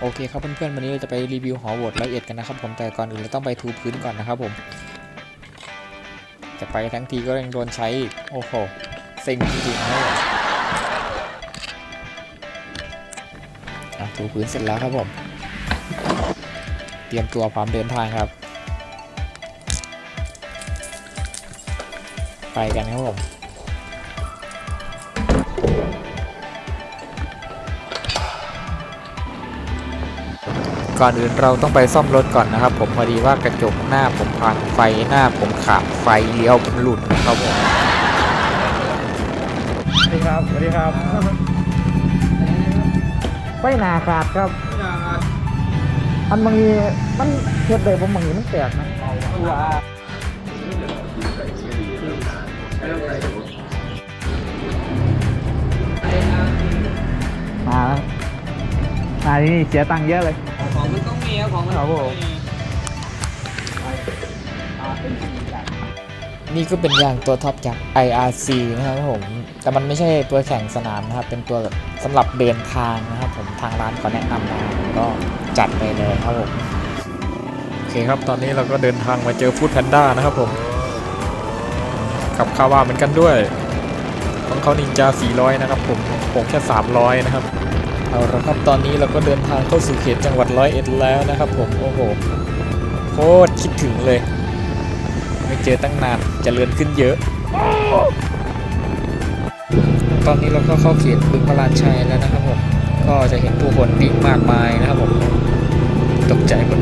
โอเคครับเพื่อนๆวันนี้เราจะไปรีวิวหอโหวตละเอียดกันนะครับ ผมแต่ก่อนอื่นเราต้องไปทูพื้นก่อนนะครับผม จะไปทั้งทีก็ยังโดนใช้อีกโอ้โหเซ็งจริงๆนะถูพื้นเสร็จแล้วครับผม เตรียมตัวพร้อมเดินทางครับ ไปกันครับผม ก่อนอื่นเราต้องไปซ่อมรถก่อนนะครับ ผมพอดีว่ากระจกหน้าผมพังไฟหน้าผมขาดไฟเลี้ยวผมหลุดนะครับผมสวัสดีครับ สวัสดีครับ ไฟหนาขาดครับ อันบางทีมันเทียบเลยผมบางทีมันแตกนะมาแล้วมาที่นี่เสียตังค์เยอะเลย ของมันต้องมี ของมันครับผม นี่ก็เป็นยางตัวท็อปจาก IRC นะครับผม แต่มันไม่ใช่ตัวแข่งสนามนะครับ เป็นตัวแบบสำหรับเดินทางนะครับผม ทางร้านเขาแนะนำมาผมก็จัดไปเลยครับผม โอเคครับ ตอนนี้เราก็เดินทางมาเจอฟู้ดแพนด้านะครับผม กับคาวาเหมือนกันด้วย ของเขานินจา400 นะครับผมผมแค่ 300 นะครับ เอาละครับตอนนี้เราก็เดินทางเข้าสู่เขตจังหวัดร้อยเอ็ดแล้วนะครับผมโอ้โหโคตรคิดถึงเลย ไม่เจอตั้งนานจเจริญขึ้นเยอะ ตอนนี้เราก็เข้าเขตบึงพระราชัยแล้วนะครับผมก็จะเห็นผู้คนวิ่งมากมายนะครับผมตกใจหมด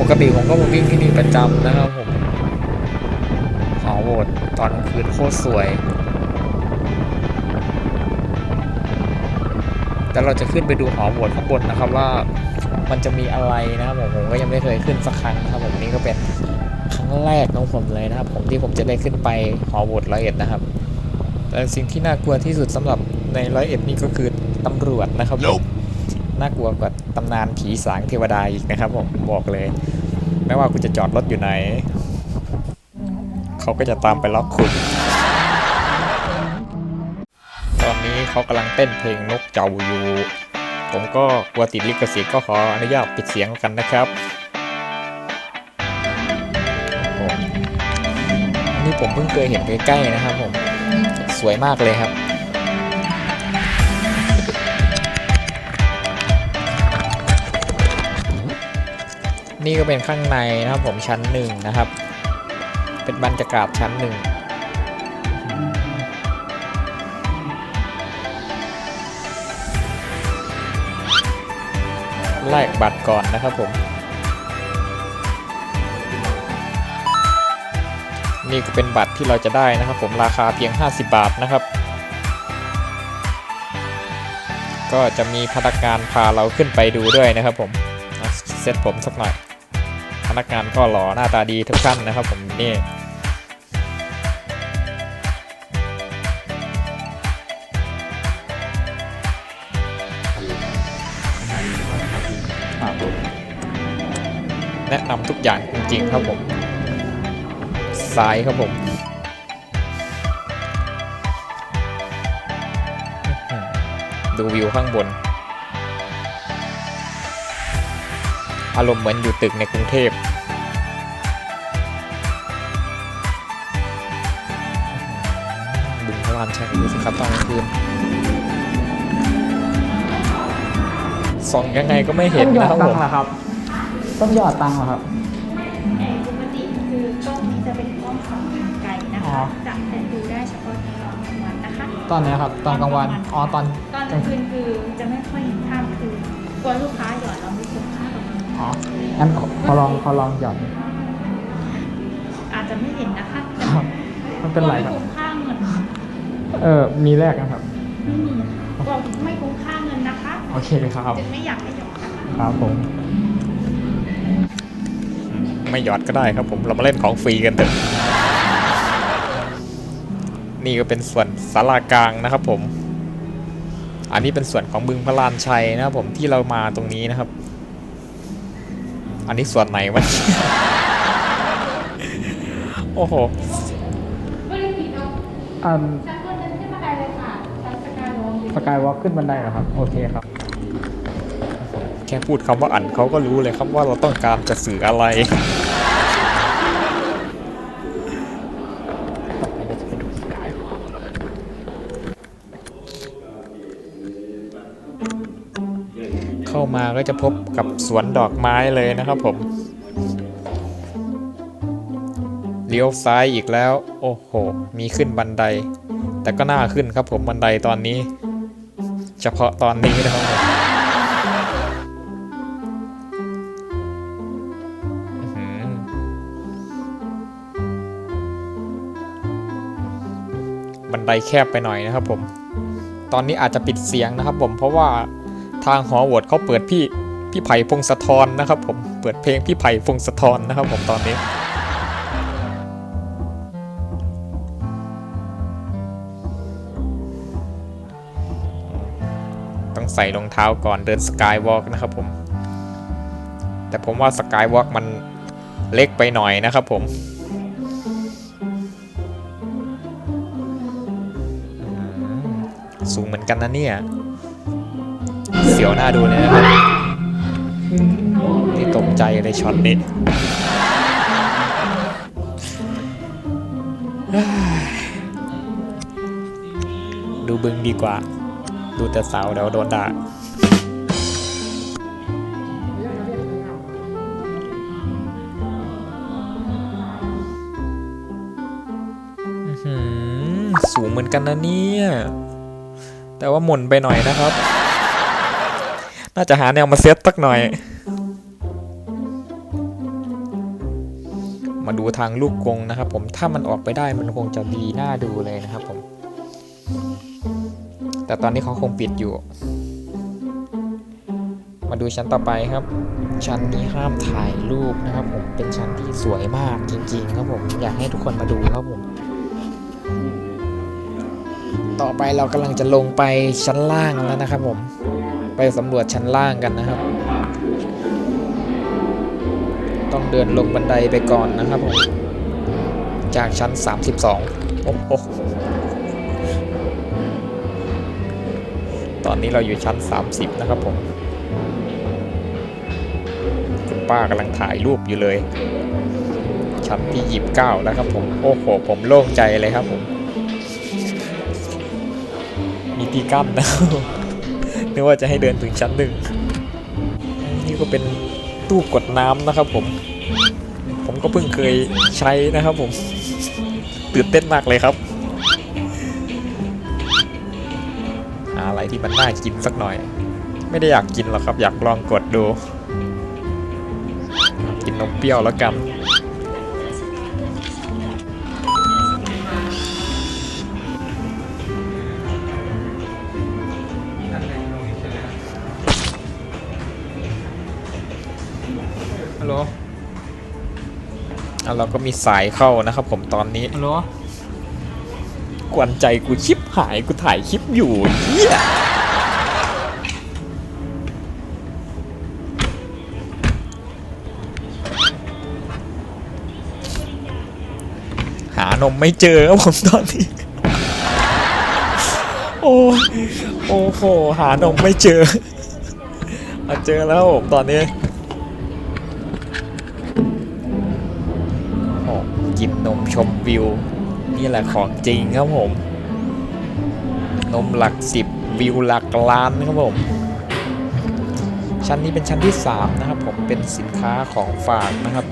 ปกติผมก็มาวิ่งที่นี่ประจำนะครับผมหอโหวตตอนคืนโคตรสวย แต่เราจะขึ้นไปดูหอโหวตข้างบนนะครับว่ามันจะมีอะไรนะครับผมผมก็ยังไม่เคยขึ้นสักครั้งนะครับผมนี่ก็เป็นครั้งแรกของผมเลยนะครับ ผมที่ผมจะได้ขึ้นไปหอโหวตร้อยเอ็ดนะครับแต่สิ่งที่น่ากลัวที่สุดสำหรับในร้อยเอ็ดนี่ก็คือตำรวจนะครับผมน่ากลัวกว่าตำนานผีสางเทวดาอีกนะครับผมบอกเลย ไม่ว่าคุณจะจอดรถอยู่ไหน เขาก็จะตามไปล็อกคุณ เขากำลังเต้นเพลงนกเจ้าอยู่ ผมก็กลัวติดลิขสิทธิ์ก็ขออนุญาตปิดเสียงกันนะครับอันนี้ผมเพิ่งเคยเห็นใกล้ๆนะครับผม สวยมากเลยครับนี่ก็เป็นข้างในนะครับผมชั้นหนึ่งนะครับ เป็นบรรยากาศชั้นหนึ่ง แลกบัตรก่อนนะครับผม นี่ก็เป็นบัตรที่เราจะได้นะครับผมราคาเพียง 50 บาทนะครับ ก็จะมีพนักงานพาเราขึ้นไปดูด้วยนะครับผมเซ็ตผมสักหน่อย พนักงานก็หล่อหน้าตาดีทุกท่านนะครับผมนี่ แนะนำทุกอย่างจริงๆครับผมซ้ายครับผมดูวิวข้างบน อารมณ์เหมือนอยู่ตึกในกรุงเทพอื้อหือบึงพระรามชัยดูสิครับตอนกลางคืน ส่องยังไงก็ไม่เห็นนะครับผมค์เหรอครับ ต้องหยอดตังค์เหรอครับ แต่ปกติคือกล้องนี้จะเป็นกล้องของทางไกลนะอ๋อคะจะแต่ดูได้เฉพาะตอนกลางวันนะคะ ตอนไหนี้ครับ ตอนกลางวัน อ๋อ ตอนตอนกลางคืนคือจะไม่ค่อยเห็นภาพคือกลัวลูกค้าหยอดเราไม่คุ้มค่ากับมันอ๋องั้นขอขอลองขอลองหยอด อาจจะไม่เห็นนะคะครับ มันเป็นไรครับกลัวไม่คุ้มค่าเงินเออ มีแรกนะครับ ไม่มีกลัวไม่คุ้มค่าเงินนะคะ โอเคครับ จึงไม่อยากให้หยอดนะคะ ครับผม ไม่หยอดก็ได้ครับผมเรามาเล่นของฟรีกันเถอะนี่ก็เป็นส่วนศาลากลางนะครับผม อันนี้เป็นส่วนของบึงพระลานชัยนะครับผมที่เรามาตรงนี้นะครับ อันนี้ส่วนไหนวะโอ้โหอันชั้นบนนั้นขึ้นบันไดเลยค่ะชั้นสกายวอล์กสกายวอล์กขึ้นบันไดเหรอครับ โอเคครับ แค่พูดคำว่าอันเขาก็รู้เลยครับว่าเราต้องการจะสื่ออะไร มาก็จะพบกับสวนดอกไม้เลยนะครับผม เลี้ยวซ้ายอีกแล้ว โอ้โห มีขึ้นบันได แต่ก็น่าขึ้นครับผมบันไดตอนนี้ เฉพาะตอนนี้นะครับบันไดแคบไปหน่อยนะครับผม ตอนนี้อาจจะปิดเสียงนะครับผมเพราะว่า ทางหอโหวตเขาเปิดพี่พี่ไผ่พงศธรนะครับ ผมเปิดเพลงพี่ไผ่พงศธรนะครับผมตอนนี้ต้องใส่รองเท้าก่อนเดินสกายวอล์กนะครับผม แต่ผมว่าสกายวอล์กมันเล็กไปหน่อยนะครับผม สูงเหมือนกันนะเนี่ย สียวหน้าดูเลยนะครับนี่ตกใจเลยช็อตนี้ดูบึงดีกว่า ดูแต่สาวเดี๋ยวโดนด่าสูงเหมือนกันนะเนี่ย แต่ว่าหม่นไปหน่อยนะครับ น่าจะหาแนวมาเซตสักหน่อย มาดูทางลูกกงนะครับ ผมถ้ามันออกไปได้มันคงจะดีน่าดูเลยนะครับผม แต่ตอนนี้เขาคงปิดอยู่ มาดูชั้นต่อไปครับ ชั้นนี้ห้ามถ่ายรูปนะครับ ผมเป็นชั้นที่สวยมากจริง ๆ ครับผมอยากให้ทุกคนมาดูครับผมต่อไปเรากำลังจะลงไปชั้นล่างแล้วนะครับผม ไปสำรวจชั้นล่างกันนะครับ ต้องเดินลงบันไดไปก่อนนะครับผม จากชั้น 32 โอ้โหตอนนี้เราอยู่ชั้น 30 นะครับผม คุณป้ากำลังถ่ายรูปอยู่เลย ชั้นที่29แล้วครับผม โอ้โห ผมโล่งใจเลยครับผม มีที่กั้นนะ นึกว่าจะให้เดินถึงชั้นหนึ่งนี่ก็เป็นตู้กดน้ำนะครับผม ผมก็เพิ่งเคยใช้นะครับผม ตื่นเต้นมากเลยครับหาอะไรที่มันน่ากินสักหน่อย ไม่ได้อยากกินหรอกครับ อยากลองกดดู กินนมเปรี้ยวแล้วกัน ฮัลโหลอะเราก็มีสายเข้านะครับผมตอนนี้ ฮัลโหลกวนใจกูชิปหายกูถ่ายคลิปอยู่เฮียหานมไม่เจอครับผมตอนนี้ โอ้ยโอ้โหหานมไม่เจอ มาเจอแล้วผมตอนนี้ กินนมชมวิว นี่แหละของจริงครับผม นมหลักสิบวิวหลักล้านครับผม ชั้นนี้เป็นชั้นที่ 3 นะครับผมเป็นสินค้าของฝากนะครับ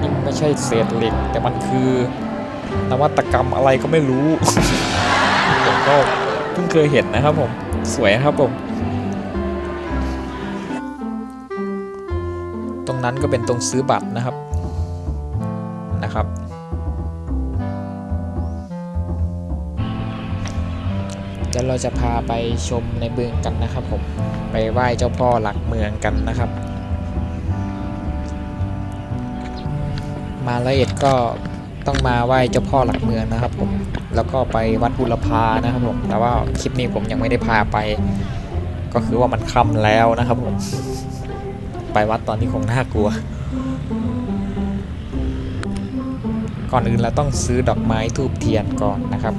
นี่ไม่ใช่เศษเหล็ก แต่มันคือนวัตกรรมอะไรก็ไม่รู้ผมก็เพิ่งเคยเห็นนะครับผม สวยครับผม รงนั้นก็เป็นตรงซื้อบัตรนะครับนะครับเดี๋ยวเราจะพาไปชมในเมืองกันนะครับผมไปไหว้เจ้าพ่อหลักเมืองกันนะครับ มาละเอียดก็ต้องมาไหว้เจ้าพ่อหลักเมืองนะครับผมแล้วก็ไปวัดบุรพานะครับผมแต่ว่าคลิปนี้ผมยังไม่ได้พาไป ก็คือว่ามันค่ำแล้วนะครับผม ไปวัดตอนนี้คงน่ากลัว ก่อนอื่นเราต้องซื้อดอกไม้ทูบเทียนก่อนนะครับ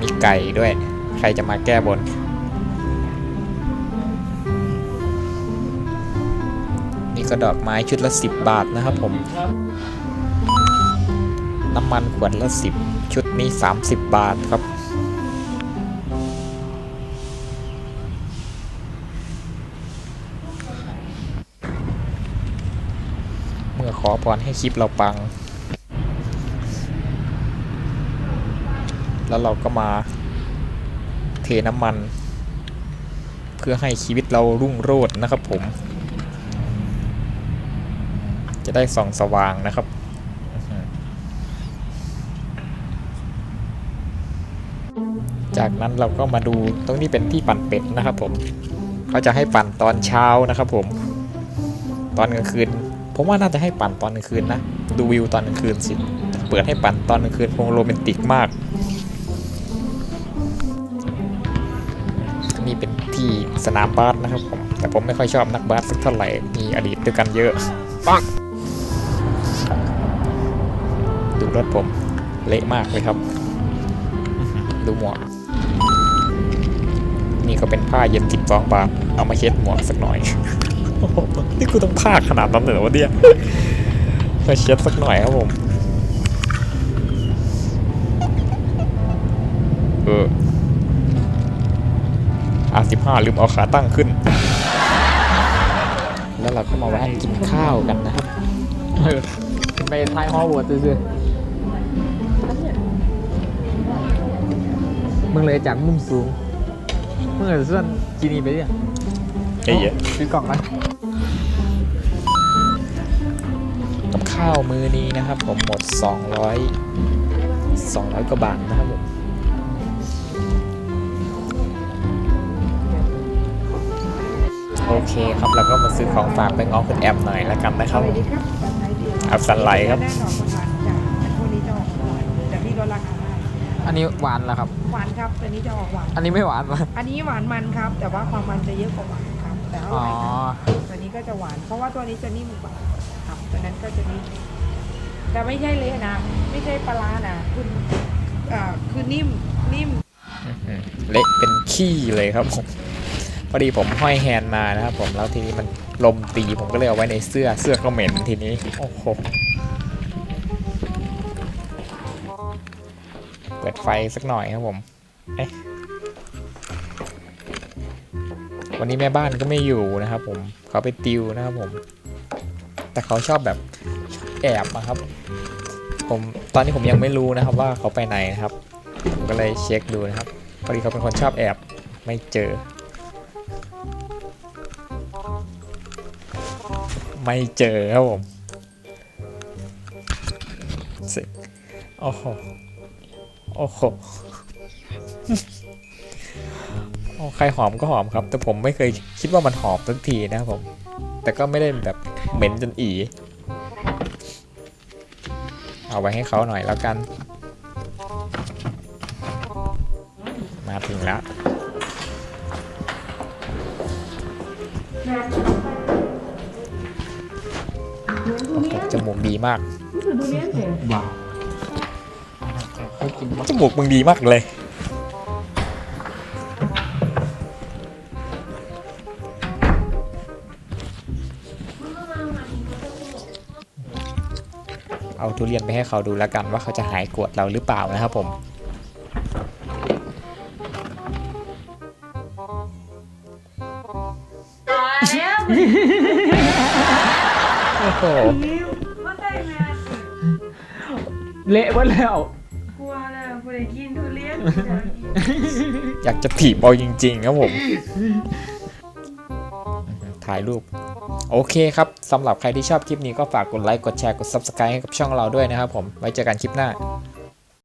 มีไก่ด้วย ใครจะมาแก้บน นี่ก็ดอกไม้ชุดละ 10 บาทนะครับผม น้ำมันขวดละ 10 ชุดนี้ 30 บาทครับ เมื่อขอพรให้คลิปเราปัง แล้วเราก็มาเทน้ำมัน เพื่อให้ชีวิตเรารุ่งโรจน์นะครับผม จะได้ส่องสว่างนะครับจากนั้นเราก็มาดูตรงนี้เป็นที่ปั่นเป็ดนะครับผม เขาจะให้ปั่นตอนเช้านะครับผม ตอนกลางคืน ผมว่าน่าจะให้ปั่นตอนกลางคืนนะ ดูวิวตอนกลางคืนสิ เปิดให้ปั่นตอนกลางคืนคงโรแมนติกมาก นี่เป็นที่สนามบาสนะครับผม แต่ผมไม่ค่อยชอบนักบาสสักเท่าไหร่ มีอดีตด้วยกันเยอะปังดูรถผมเละมากเลยครับอื้อหือดูหมวกนี่ก็เป็นผ้าเย็น12บาท เอามาเช็ดหมวกสักหน่อยโอ้โห นี่กูต้องพากขนาดนั้นเลยเหรอวะเนี่ยมาเช็ดสักหน่อยครับผม เอออาสิบห้าลืมเอาขาตั้งขึ้น แล้วเราก็มาแวะกินข้าวกันนะครับเออไปท้ายฮอร์วอร์ดซื่อๆมึงเลยจากมุมสูงมึงเลยส่วนจีนีไปเนี่ย ไอ้เหี้ยซื้อกล่องกันกับข้าวมื้อนี้นะครับผมหมด 200 200กว่าบาทนะครับผมโอเคครับแล้วก็มาซื้อของฝากไปง้อคุณแอมหน่อยแล้วกันนะครับสวัสดีครับแบบไหนดีอัพสันไลท์ครับแน่นอนประมาณจากแต่พวกนี้จะออกหวานแต่พี่ลดราคาให้อันนี้หวานแล้วครับ หวานครับตัวนี้จะออกหวาน อันนี้ไม่หวานมาอันนี้หวานมันครับ แต่ว่าความมันจะเยอะกว่าหวานครับ แต่ออ๋ร่ออยครับตัวนี้ก็จะหวาน เพราะว่าตัวนี้จะนิ่มกว่าครับตัวนั้นก็จะนิ่มแต่ไม่ใช่เละนะ ไม่ใช่ปลาร้านะคืออ่าคือนิ่มนิ่มอื้อหือเละเป็นขี้เลยครับผมพอดีผมห้อยแฮนด์มานะครับผมแล้วทีนี้มันลมตีผมก็เลยเอาไว้ในเสื้อเสื้อก็เหม็นทีนี้โอ้โหเปิดไฟสักหน่อยครับผมเอ๊ะ วันนี้แม่บ้านก็ไม่อยู่นะครับ ผมเขาไปติวนะครับผม แต่เขาชอบแบบแอบอะครับ ผมตอนนี้ผมยังไม่รู้นะครับว่าเขาไปไหนนะครับผมก็เลยเช็คดูนะครับพอดีเขาเป็นคนชอบแอบไม่เจอ ไม่เจอครับผมสิโอ้โหโอ้โห ใครหอมก็หอมครับ แต่ผมไม่เคยคิดว่ามันหอมสักทีนะครับผม แต่ก็ไม่ได้แบบเหม็นจนอีเอาไว้ให้เขาหน่อยแล้วกัน มาถึงแล้วโอ้โหจมูกดีมากว้าวให้กินจมูกมึงดีมากเลย เอาทุเรียนไปให้เขาดูแล้วกันว่าเขาจะหายโกรธเราหรือเปล่านะครับผมโอ้โหว่าได้ไหมเละหมดแล้ว กลัวแล้วผู้ใดกินทุเรียนอยากจะถีบเอาจริงๆครับผม ถ่ายรูป โอเคครับสำหรับใครที่ชอบคลิปนี้ก็ฝากกดไลค์กดแชร์กด Subscribe ให้กับช่องเราด้วยนะครับผมไว้เจอกันคลิปหน้า